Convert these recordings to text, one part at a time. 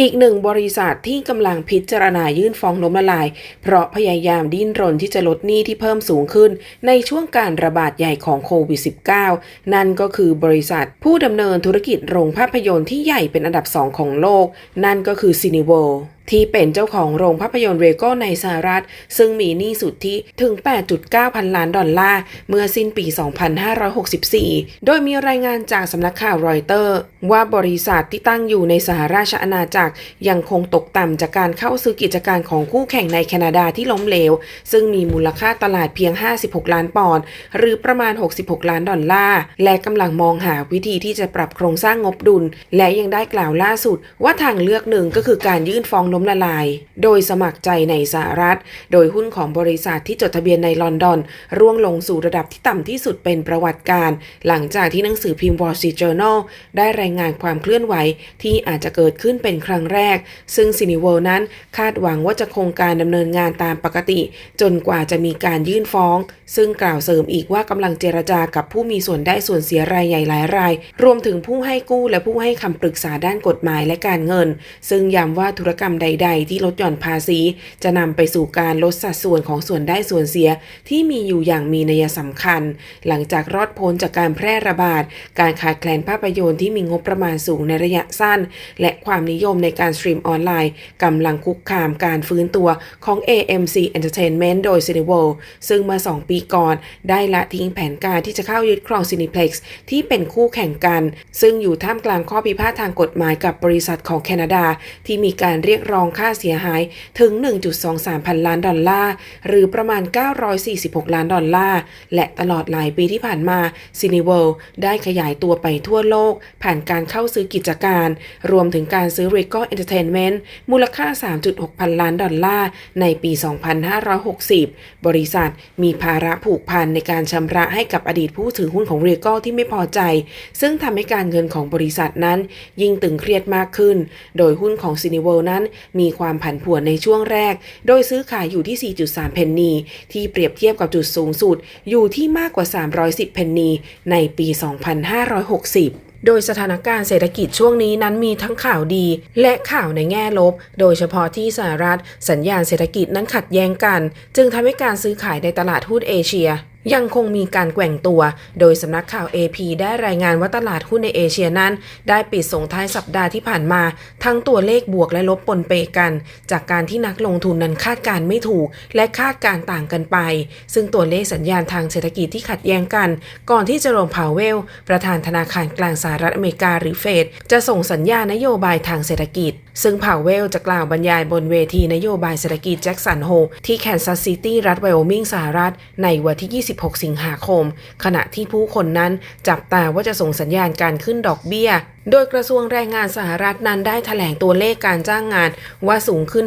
อีกหนึ่งบริษัทที่กำลังพิจารณายื่นฟ้องล้มละลาย เพราะพยายามดิ้นรนที่จะลดหนี้ที่เพิ่มสูงขึ้น ในช่วงการระบาดใหญ่ของโควิด -19 นั่นก็คือบริษัทผู้ดำเนินธุรกิจโรงภาพยนตร์ที่ใหญ่เป็นอันดับสองของโลก นั่นก็คือซีนิเวล ที่เป็นเจ้าของโรงภาพยนตร์เรโกในสหรัฐ ซึ่งมีหนี้สุทธิถึง 8.9 พันล้านดอลลาร์ เมื่อสิ้นปี 2564 โดยมีรายงานจากสำนักข่าวรอยเตอร์ ว่าบริษัทที่ตั้งอยู่ในสหราชอาณาจักรยังคงตกต่ำจากการเข้าซื้อกิจการของคู่แข่งในแคนาดาที่ล้มเหลว ซึ่งมีมูลค่าตลาดเพียง 56 ล้านปอนด์หรือประมาณ 66 ล้านดอลลาร์ และกำลังมองหาวิธีที่จะปรับโครงสร้างงบดุล และยังได้กล่าวล่าสุด ว่าทางเลือกหนึ่งก็คือการยื่นฟ้องล้มละลาย โดยสมัครใจในสหรัฐ โดยหุ้นของบริษัทที่จดทะเบียนในลอนดอน ร่วงลงสู่ระดับที่ต่ำที่สุดเป็นประวัติการ หลังจากที่หนังสือพิมพ์ Wall Street Journal ได้รายงานความเคลื่อนไหวที่อาจจะเกิดขึ้นเป็นครั้งแรก ซึ่งซินิเวลนั้นคาดหวังว่าจะคงการดำเนินงานตามปกติ จนกว่าจะมีการยื่นฟ้อง ซึ่งกล่าวเสริมอีกว่ากำลังเจรจากับผู้มีส่วนได้ส่วนเสียรายใหญ่หลายราย รวมถึงผู้ให้กู้และผู้ให้คำปรึกษาด้านกฎหมายและการเงิน ซึ่งย้ำว่าธุรกรรมใดๆ ที่ลดหย่อนภาษี จะนำไปสู่การลดสัดส่วนของส่วนได้ส่วนเสียที่มีอยู่อย่างมีนัยสำคัญ หลังจากรอดพ้นจากการแพร่ระบาด การขาดแคลนภาพยนตร์ที่มีงบประมาณสูงในระยะสั้น และความนิยมในการสตรีมออนไลน์กำลังคุกคามการฟื้นตัวของ AMC Entertainment โดย Cineworld ซึ่งมื่อ2ปีก่อน ได้ละทิ้งแผนการที่จะเข้ายึดครอง Cineplex ที่เป็นคู่แข่งกัน ซึ่งอยู่ท่ามกลางข้อพิพาททางกฎหมายกับบริษัทของแคนาดาที่มีการเรียกร้ององค่าเสียหายถึง 1.23 พันล้านดอลลาร์ หรือประมาณ 946 ล้านดอลลาร์ และตลอดหลายปีที่ผ่านมา Cineworld ได้ขยายตัวไปทั่วโลก ผ่านการเข้าซื้อกิจการ รวมถึงการซื้อ Regal Entertainment มูลค่า 3.6 พันล้านดอลลาร์ ในปี 2560 บริษัทมีภาระผูกพันในการชำระให้กับอดีตผู้ถือหุ้นของ Regal ที่ไม่พอใจ ซึ่งทำให้การเงินของบริษัทนั้น ยิ่งตึงเครียดมากขึ้น โดยหุ้นของ Cineworld นั้นมีความผันผวนในช่วงแรก โดยซื้อขายอยู่ที่ 4.3 เพนนี ที่เปรียบเทียบกับจุดสูงสุด อยู่ที่มากกว่า 310 เพนนี ในปี 2560โดยสถานการณ์เศรษฐกิจช่วงนี้นั้นมีทั้งข่าวดี และข่าวในแง่ลบ โดยเฉพาะที่สหรัฐ สัญญาณเศรษฐกิจนั้นขัดแย้งกัน จึงทำให้การซื้อขายในตลาดหุ้นเอเชีย ยังคงมีการแกว่งตัว โดยสำนักข่าว AP ได้รายงานว่าตลาดหุ้นในเอเชียนั้น ได้ปิดส่งท้ายสัปดาห์ที่ผ่านมา ทั้งตัวเลขบวกและลบปนเปกัน จากการที่นักลงทุนนั้นคาดการไม่ถูก และคาดการต่างกันไป ซึ่งตัวเลขสัญญาณทางเศรษฐกิจที่ขัดแย้งกัน ก่อนที่เจอโรมพาวเวล ประธานธนาคารกลางสหรัฐอเมริกาหรือเฟดจะส่งสัญญาณนโยบายทางเศรษฐกิจ ซึ่งพาวเวลจะกล่าวบรรยายบนเวทีนโยบายเศรษฐกิจแจ็คสันโฮที่แคนซัสซิตี้รัฐไวโอมิงสหรัฐในวันที่26สิงหาคม ขณะที่ผู้คนนั้นจับตาว่าจะส่งสัญญาณการขึ้นดอกเบี้ย โดยกระทรวงแรงงานสหรัฐนั้นได้แถลงตัวเลขการจ้างงานว่าสูงขึ้น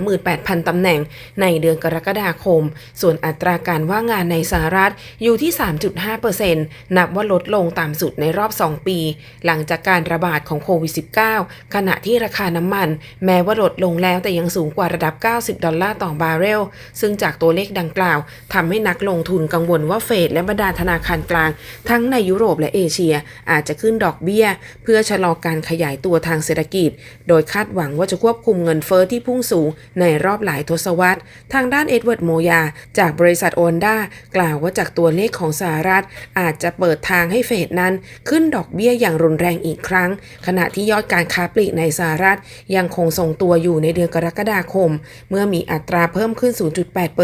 528,000 ตำแหน่งในเดือนกรกฎาคม ส่วนอัตราการว่างงานในสหรัฐอยู่ที่ 3.5%นับว่าลดลงต่ำสุดในรอบ 2 ปี หลังจากการระบาดของโควิด -19 ขณะที่ราคาน้ำมัน แม้ว่าลดลงแล้วแต่ยังสูงกว่าระดับ 90 ดอลลาร์ต่อบาร์เรล ซึ่งจากตัวเลขดังกล่าวทำให้นักลงทุนกังวลว่าเฟดและบรรดาธนาคารกลาง ทั้งในยุโรปและเอเชีย อาจจะขึ้นดอกเบี้ยเพื่อชะลอการขยายตัวทางเศรษฐกิจ โดยคาดหวังว่าจะควบคุมเงินเฟอ้อที่พุ่งสูงในรอบหลายทศวรรษ ทางด้านเอ็ดเวิร์ดโมยา จากบริษัทโอนด้ากล่าวว่าจากตัวเลขของสหรัฐ อาจจะเปิดทางให้เฟดนั้น ขึ้นดอกเบี้ยอย่างรุนแรงอีกครั้ง ขณะที่ยอดการค้าปลีกในสหรัฐ ยังคงทรงตัวอยู่ในเดือนกรกฎาคม เมื่อมีอัตราเพิ่มขึ้น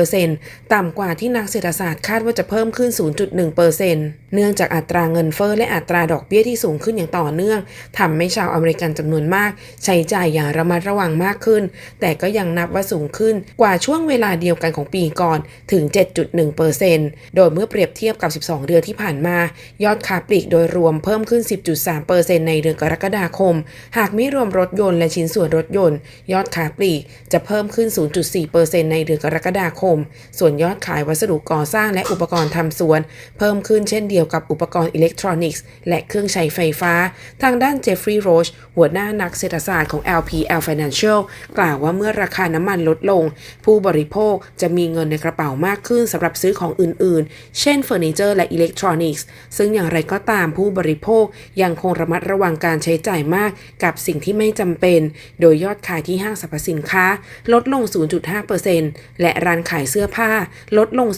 0.8%ต่ำกว่าที่นักเศรษฐศาสตร์คาดว่าจะเพิ่มขึ้น 0.1% เนื่องจากอัตราเงินเฟอ้อและอัตราดอกเบี้ยที่สูงขึ้นอย่างต่อเนื่องทำให้ชาวอเมริกันจำนวนมาก ใช้จ่ายอย่างระมัดระวังมากขึ้น แต่ก็ยังนับว่าสูงขึ้นกว่าช่วงเวลาเดียวกันของปีก่อนถึง 7.1%โดยเมื่อเปรียบเทียบกับ 12 เดือนที่ผ่านมา ยอดค้าปลีกโดยรวมเพิ่มขึ้น 10.3%ในเดือนกรกฎาคม หากไม่รวมรถยนต์และชิ้นส่วนรถยนต์ ยอดค้าปลีกจะเพิ่มขึ้น 0.4%ในเดือนกรกฎาคม ส่วนยอดขายวัสดุก่อสร้างและอุปกรณ์ทำสวน เพิ่มขึ้นเช่นเดียวกี่ยวกับอุปกรณ์อิเล็กทรอนิกส์ และเครื่องใช้ไฟฟ้า ทางด้านเจฟฟรีย์โรชหัวหน้านักเศรษฐศาสตร์ของ LPL Financial กล่าวว่าเมื่อราคาน้ำมันลดลง ผู้บริโภคจะมีเงินในกระเป๋ามากขึ้นสำหรับซื้อของอื่นๆ เช่นเฟอร์นิเจอร์และอิเล็กทรอนิกส์ ซึ่งอย่างไรก็ตามผู้บริโภคยังคงระมัดระวังการใช้จ่ายมากกับสิ่งที่ไม่จำเป็น โดยยอดขายที่ห้างสรรพสินค้า ลดลง 0.5%และร้านขายเสื้อผ้าลดลง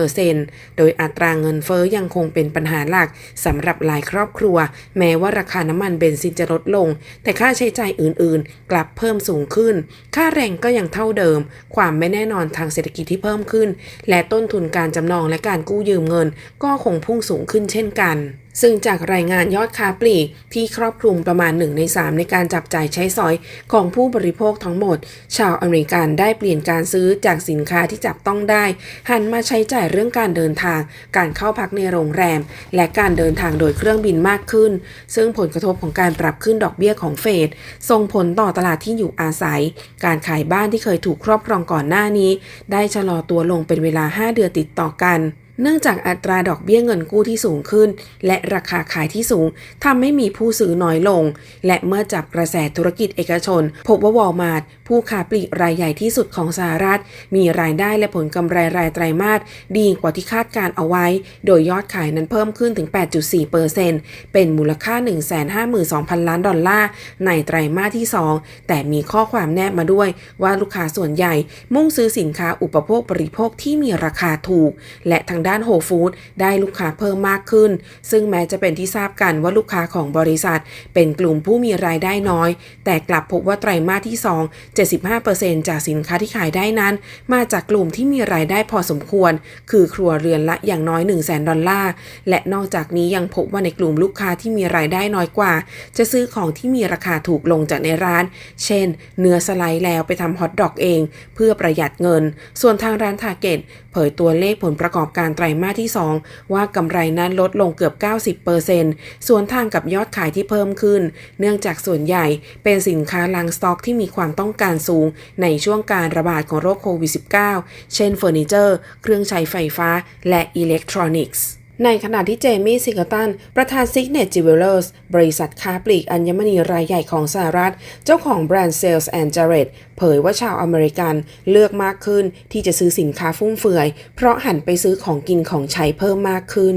0.6%โดยอัตราเงินเฟ้อยังคงเป็นปัญหาหลักสำหรับหลายครอบครัว แม้ว่าราคาน้ำมันเบนซินจะลดลง แต่ค่าใช้จ่ายอื่นๆ กลับเพิ่มสูงขึ้น ค่าแรงก็ยังเท่าเดิม ความไม่แน่นอนทางเศรษฐกิจที่เพิ่มขึ้น และต้นทุนการจำนองและการกู้ยืมเงิน ก็คงพุ่งสูงขึ้นเช่นกัน ซึ่งจากรายงานยอดค้าปลีกที่ครอบคลุมประมาณ 1 ใน 3 ในการจับจ่ายใช้สอยของผู้บริโภคทั้งหมด ชาวอเมริกันได้เปลี่ยนการซื้อจากสินค้าที่จับต้องได้ หันมาใช้จ่ายเรื่องการเดินทาง การเข้าพักในโรงแรม และการเดินทางโดยเครื่องบินมากขึ้น ซึ่งผลกระทบของการปรับขึ้นดอกเบี้ยของเฟดส่งผลต่อตลาดที่อยู่อาศัย การขายบ้านที่เคยถูกครอบครองก่อนหน้านี้ ได้ชะลอตัวลงเป็นเวลา 5 เดือนติดต่อกัน เนื่องจากอัตราดอกเบี้ยเงินกู้ที่สูงขึ้น และราคาขายที่สูงทำให้มีผู้ซื้อน้อยลง และเมื่อจับกระแสธุรกิจเอกชน พบว่าวอลมาร์ทผู้ค้าปลีกรายใหญ่ที่สุดของสหรัฐ มีรายได้และผลกำไรรายไตรมาสดีกว่าที่คาดการเอาไว้ โดยยอดขายนั้นเพิ่มขึ้นถึง 8.4%เป็นมูลค่า 152,000 ล้านดอลลาร์ในไตรมาสที่ 2 แต่มีข้อความแนบมาด้วยว่าลูกค้าส่วนใหญ่ มุ่งซื้อสินค้าอุปโภคบริโภคที่มีราคาถูก และทางด้านโฮฟู้ดได้ลูกค้าเพิ่มมากขึ้น ซึ่งแม้จะเป็นที่ทราบกันว่าลูกค้าของบริษัท เป็นกลุ่มผู้มีรายได้น้อย แต่กลับพบว่าไตรมาสที่ 2 75%จากสินค้าที่ขายได้นั้น มาจากกลุ่มที่มีรายได้พอสมควร คือครัวเรือนละอย่างน้อย 1 0 0 0 0แดอลลาร์ และนอกจากนี้ยังพบว่าในกลุ่มลูกค้าที่มีรายได้น้อยกว่า จะซื้อของที่มีราคาถูกลงจากในร้าน เช่น เนื้อสไลด์แล้วไปทำฮอทดอกเอง เพื่อประหยัดเงิน ส่วนทางร้านทาเก็ตเผยตัวเลขผลประกอบการไตรมาสที่ 2 ว่ากำไรนั้นลดลงเกือบ 90%ส่วนทางกับยอดขายที่เพิ่มขึ้น เนื่องจากส่วนใหญ่เป็นสินค้าลังสต็อกที่มีความต้องการสูง ในช่วงการระบาดของโรคโควิด -19 เช่นเฟอร์นิเจอร์ เครื่องใช้ไฟฟ้า และอิเล็กทรอนิกส์ ในขณะที่เจมี่ซิกตัน ประธานซิกเนตจิวเวลเลอร์สบริษัทค้าปลีกอัญมณีรายใหญ่ของสหรัฐ เจ้าของแบรนด์ Sales and Jared เผยว่าชาวอเมริกันเลือกมากขึ้นที่จะซื้อสินค้าฟุ่มเฟือย เพราะหันไปซื้อของกินของใช้เพิ่มมากขึ้น